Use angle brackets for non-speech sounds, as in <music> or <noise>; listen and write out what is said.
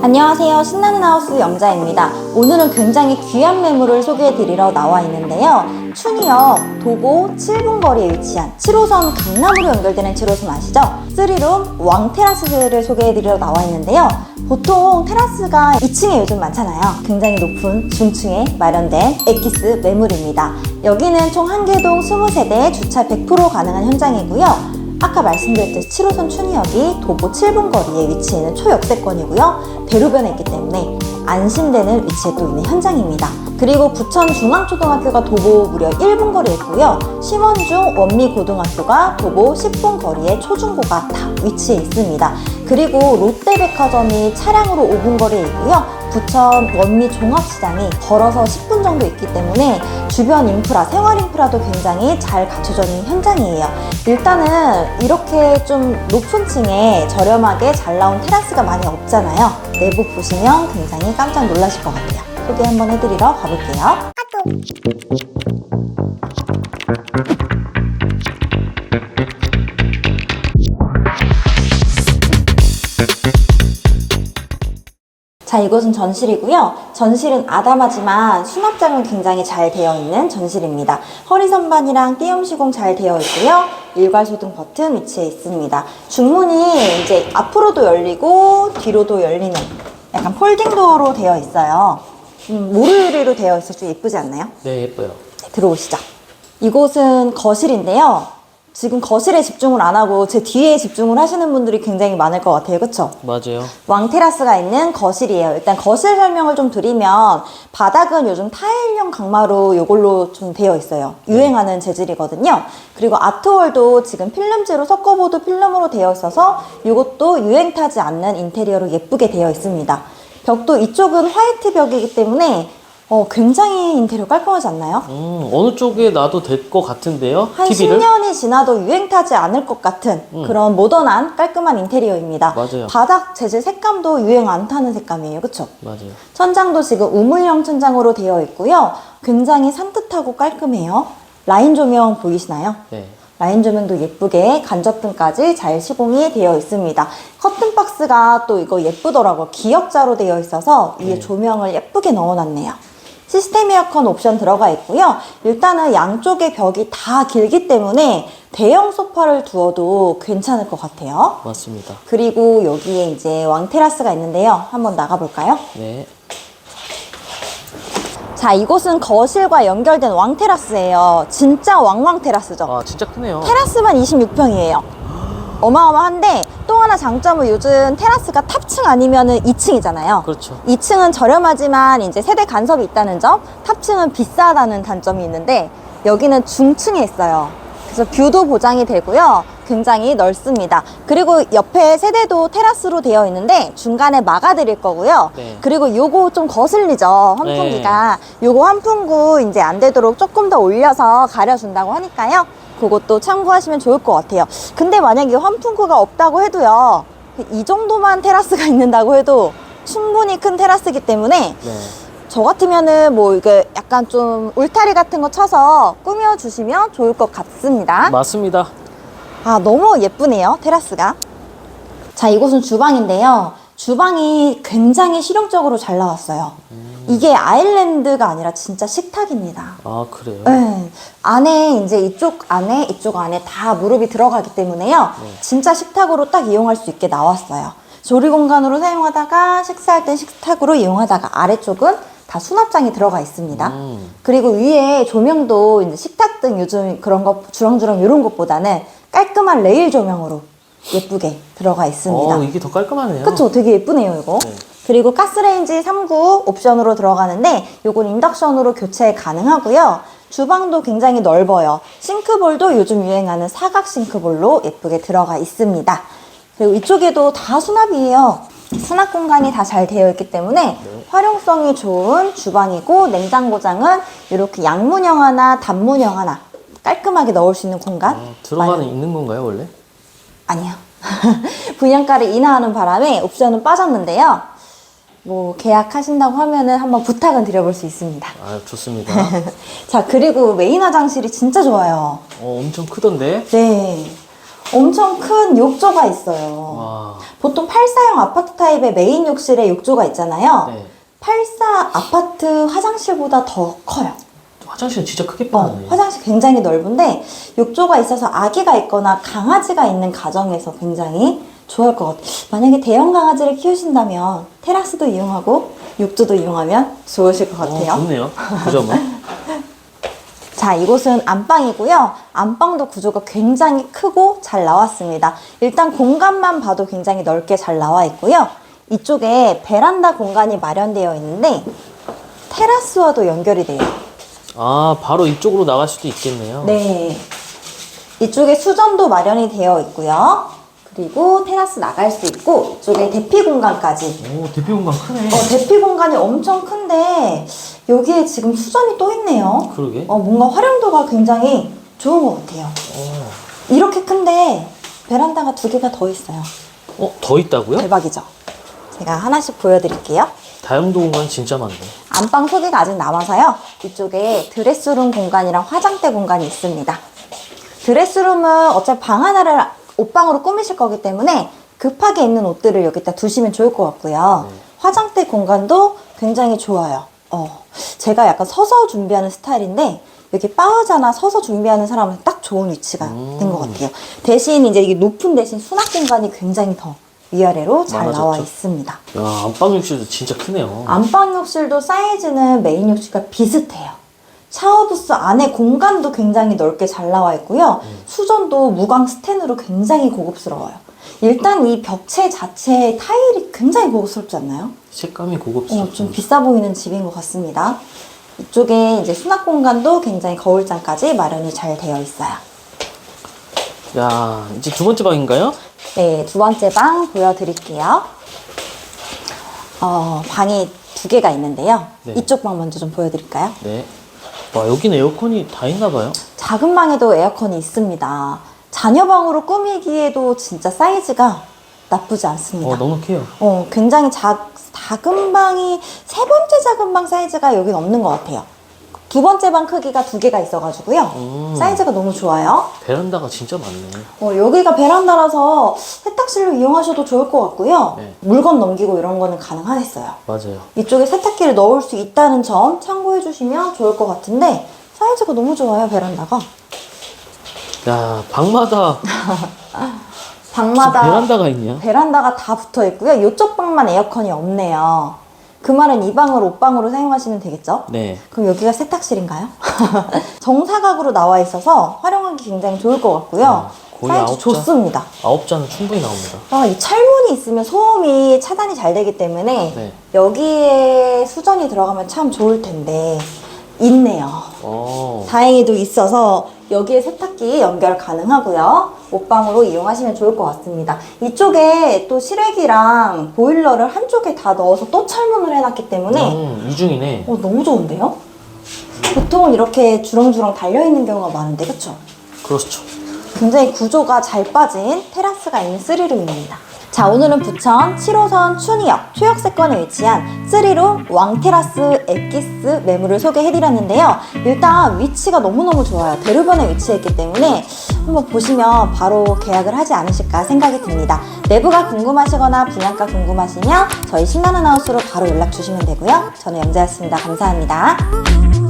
안녕하세요. 신나는 하우스 영자입니다. 오늘은 굉장히 귀한 매물을 소개해드리러 나와 있는데요. 춘희역 도보 7분 거리에 위치한 7호선 강남으로 연결되는 7호선 아시죠? 3룸 왕테라스를 소개해드리러 나와 있는데요. 보통 테라스가 2층에 요즘 많잖아요. 굉장히 높은 중층에 마련된 엑기스 매물입니다. 여기는 총 한 개동 20세대 주차 100% 가능한 현장이고요. 아까 말씀드렸듯이 7호선 춘희역이 도보 7분 거리에 위치해 있는 초역세권이고요. 대로변에 있기 때문에 안심되는 위치에 또 있는 현장입니다. 그리고 부천 중앙초등학교가 도보 무려 1분 거리에 있고요. 심원중 원미고등학교가 도보 10분 거리에 초중고가 다 위치해 있습니다. 그리고 롯데백화점이 차량으로 5분 거리에 있고요. 부천 원미 종합시장이 걸어서 10분 정도 있기 때문에 주변 인프라, 생활 인프라도 굉장히 잘 갖춰져 있는 현장이에요. 일단은 이렇게 좀 높은 층에 저렴하게 잘 나온 테라스가 많이 없잖아요. 내부 보시면 굉장히 깜짝 놀라실 것 같아요. 소개 한번 해드리러 가볼게요. 자, 이곳은 전실이고요. 전실은 아담하지만 수납장은 굉장히 잘 되어 있는 전실입니다. 허리 선반이랑 띄움 시공 잘 되어 있고요. 일괄 소등 버튼 위치해 있습니다. 중문이 이제 앞으로도 열리고 뒤로도 열리는 약간 폴딩 도어로 되어 있어요. 음, 모르리로 되어 있어서 예쁘지 않나요? 네, 예뻐요. 네, 들어오시죠. 이곳은 거실인데요. 지금 거실에 집중을 안 하고 제 뒤에 집중을 하시는 분들이 굉장히 많을 것 같아요. 그쵸? 맞아요. 왕테라스가 있는 거실이에요. 일단 거실 설명을 좀 드리면 바닥은 요즘 타일형 강마루 이걸로 좀 되어 있어요. 유행하는 재질이거든요. 그리고 아트월도 지금 필름지로 섞어보도 필름으로 되어 있어서 이것도 유행 타지 않는 인테리어로 예쁘게 되어 있습니다. 벽도 이쪽은 화이트 벽이기 때문에 어, 굉장히 인테리어 깔끔하지 않나요? 음, 어느 쪽에 놔도 될 것 같은데요? 한 TV를? 10년이 지나도 유행 타지 않을 것 같은 그런 모던한 깔끔한 인테리어입니다. 맞아요. 바닥 재질 색감도 유행 안 타는 색감이에요. 그쵸? 맞아요. 천장도 지금 우물형 천장으로 되어 있고요. 굉장히 산뜻하고 깔끔해요. 라인 조명 보이시나요? 네. 라인 조명도 예쁘게 간접등까지 잘 시공이 되어 있습니다. 커튼 박스가 또 이거 예쁘더라고요. 기역자로 되어 있어서 위에 네. 조명을 예쁘게 넣어놨네요. 시스템 에어컨 옵션 들어가 있고요. 일단은 양쪽의 벽이 다 길기 때문에 대형 소파를 두어도 괜찮을 것 같아요. 맞습니다. 그리고 여기에 이제 왕 테라스가 있는데요. 한번 나가볼까요? 네. 자, 이곳은 거실과 연결된 왕 테라스예요. 진짜 왕왕 테라스죠. 아, 진짜 크네요. 테라스만 26평이에요. 어마어마한데 또 하나 장점은 요즘 테라스가 탑층 아니면은 2층이잖아요. 그렇죠. 2층은 저렴하지만 이제 세대 간섭이 있다는 점, 탑층은 비싸다는 단점이 있는데 여기는 중층에 있어요. 그래서 뷰도 보장이 되고요. 굉장히 넓습니다. 그리고 옆에 세대도 테라스로 되어 있는데 중간에 막아 드릴 거고요. 네. 그리고 요거 좀 거슬리죠. 환풍기가. 요거 환풍구 이제 안 되도록 조금 더 올려서 가려 준다고 하니까요. 그것도 참고하시면 좋을 것 같아요. 근데 만약에 환풍구가 없다고 해도요. 이 정도만 테라스가 <laughs> 있는다고 해도 충분히 큰 테라스이기 때문에 네. 저 같으면은 뭐 이게 약간 좀 울타리 같은 거 쳐서 꾸며주시면 좋을 것 같습니다. 맞습니다. 아, 너무 예쁘네요, 테라스가. 자, 이곳은 주방인데요. 주방이 굉장히 실용적으로 잘 나왔어요. 이게 아일랜드가 아니라 진짜 식탁입니다. 아, 그래요? 네. 안에 이제 이쪽 안에 이쪽 안에 다 무릎이 들어가기 때문에요. 진짜 식탁으로 딱 이용할 수 있게 나왔어요. 조리 공간으로 사용하다가 식사할 땐 식탁으로 이용하다가 아래쪽은 다 수납장이 들어가 있습니다. 음. 그리고 위에 조명도 이제 식탁 등 요즘 그런 거 주렁주렁 이런 것보다는 깔끔한 레일 조명으로 예쁘게 들어가 있습니다. 어, 이게 더 깔끔하네요. 그쵸? 되게 예쁘네요, 이거. 네. 그리고 가스레인지 3구 옵션으로 들어가는데 요건 인덕션으로 교체 가능하고요. 주방도 굉장히 넓어요. 싱크볼도 요즘 유행하는 사각 싱크볼로 예쁘게 들어가 있습니다. 그리고 이쪽에도 다 수납이에요. 수납 공간이 다 잘 되어 있기 때문에 활용성이 좋은 주방이고 냉장고장은 이렇게 양문형 하나, 단문형 하나 깔끔하게 넣을 수 있는 공간. 아, 들어가는 마련. 있는 건가요, 원래? 아니요. <laughs> 분양가를 인하하는 바람에 옵션은 빠졌는데요. 뭐 계약하신다고 하면은 한번 부탁은 드려볼 수 있습니다. 아, 좋습니다. <laughs> 자 그리고 메인 화장실이 진짜 좋아요. 어, 엄청 크던데? 네. 엄청 큰 욕조가 있어요. 와. 보통 84형 아파트 타입의 메인 욕실에 욕조가 있잖아요. 네. 84 아파트 화장실보다 더 커요. 화장실 진짜 크게 어, 빠네. 화장실 굉장히 넓은데 욕조가 있어서 아기가 있거나 강아지가 있는 가정에서 굉장히 좋아할 것 같아요. 만약에 대형 강아지를 키우신다면 테라스도 이용하고 욕조도 이용하면 좋으실 것 같아요. 어, 좋네요. 그 점은. <laughs> <laughs> 자, 이곳은 안방이고요. 안방도 구조가 굉장히 크고 잘 나왔습니다. 일단 공간만 봐도 굉장히 넓게 잘 나와 있고요. 이쪽에 베란다 공간이 마련되어 있는데 테라스와도 연결이 돼요. 아, 바로 이쪽으로 나갈 수도 있겠네요. 네. 이쪽에 수전도 마련이 되어 있고요. 그리고 테라스 나갈 수 있고 이쪽에 대피 공간까지. 오, 대피 공간 크네. 어, 대피 공간이 엄청 큰데 여기에 지금 수전이 또 있네요. 그러게. 어, 뭔가 활용도가 굉장히 좋은 것 같아요. 어. 이렇게 큰데 베란다가 두 개가 더 있어요. 어, 더 있다고요? 대박이죠? 제가 하나씩 보여드릴게요. 다용도 공간 진짜 많네. 안방 소개가 아직 남아서요. 이쪽에 드레스룸 공간이랑 화장대 공간이 있습니다. 드레스룸은 어차피 방 하나를 옷방으로 꾸미실 거기 때문에 급하게 입는 옷들을 여기다 두시면 좋을 것 같고요. 네. 화장대 공간도 굉장히 좋아요. 어, 제가 약간 서서 준비하는 스타일인데 여기 바우자나 서서 준비하는 사람은 딱 좋은 위치가 음. 된것 같아요. 대신 이제 이게 높은 대신 수납 공간이 굉장히 더 위아래로 잘 많아졌죠? 나와 있습니다. 야, 안방 욕실도 진짜 크네요. 안방 욕실도 사이즈는 메인 욕실과 비슷해요. 샤워 부스 안에 공간도 굉장히 넓게 잘 나와 있고요. 수전도 무광 스텐으로 굉장히 고급스러워요. 일단 이 벽체 자체의 타일이 굉장히 고급스럽지 않나요? 색감이 어, 고급스럽죠. 좀 비싸 보이는 집인 것 같습니다. 이쪽에 이제 수납 공간도 굉장히 거울장까지 마련이 잘 되어 있어요. 야, 이제 두 번째 방인가요? 네, 두 번째 방 보여드릴게요. 어, 방이 두 개가 있는데요. 네. 이쪽 방 먼저 좀 보여드릴까요? 네. 와, 여기는 에어컨이 다 있나 봐요. 작은 방에도 에어컨이 있습니다. 자녀 방으로 꾸미기에도 진짜 사이즈가 나쁘지 않습니다. 어, 넉넉해요. 어, 굉장히 작, 작은 방이 세 번째 작은 방 사이즈가 여긴 없는 것 같아요. 두 번째 방 크기가 두 개가 있어가지고요. 음. 사이즈가 너무 좋아요. 베란다가 진짜 많네. 어, 여기가 베란다라서 세탁실로 이용하셔도 좋을 것 같고요. 네. 물건 넘기고 이런 거는 가능하겠어요. 맞아요. 이쪽에 세탁기를 넣을 수 있다는 점 참고해 주시면 좋을 것 같은데 사이즈가 너무 좋아요, 베란다가. 야, 방마다 <laughs> 방마다 베란다가 있냐? 베란다가 다 붙어 있고요. 이쪽 방만 에어컨이 없네요. 그 말은 이 방을 옷방으로 사용하시면 되겠죠? 네. 그럼 여기가 세탁실인가요? <laughs> 정사각으로 나와 있어서 활용하기 굉장히 좋을 것 같고요. 아, 거의 사이즈 아홉 잔? 좋습니다. 아홉 잔은 충분히 나옵니다. 아, 이 철문이 있으면 소음이 차단이 잘 되기 때문에 네. 여기에 수전이 들어가면 참 좋을 텐데 있네요. 어. 다행히도 있어서 여기에 세탁기 연결 가능하고요. 옷방으로 이용하시면 좋을 것 같습니다. 이쪽에 또 실외기랑 보일러를 한쪽에 다 넣어서 또 철문을 해놨기 때문에 음, 이중이네. 어, 너무 좋은데요? 보통은 이렇게 주렁주렁 달려있는 경우가 많은데 그쵸? 그렇죠. 굉장히 구조가 잘 빠진 테라스가 있는 3룸입니다. 자, 오늘은 부천 7호선 춘희역 초역세권에 위치한 3룸 왕테라스 엑기스 매물을 소개해드렸는데요. 일단 위치가 너무너무 좋아요. 대로변에 위치했기 때문에 한번 보시면 바로 계약을 하지 않으실까 생각이 듭니다. 내부가 궁금하시거나 분양가 궁금하시면 저희 신나는 하우스로 바로 연락 주시면 되고요. 저는 영자였습니다. 감사합니다.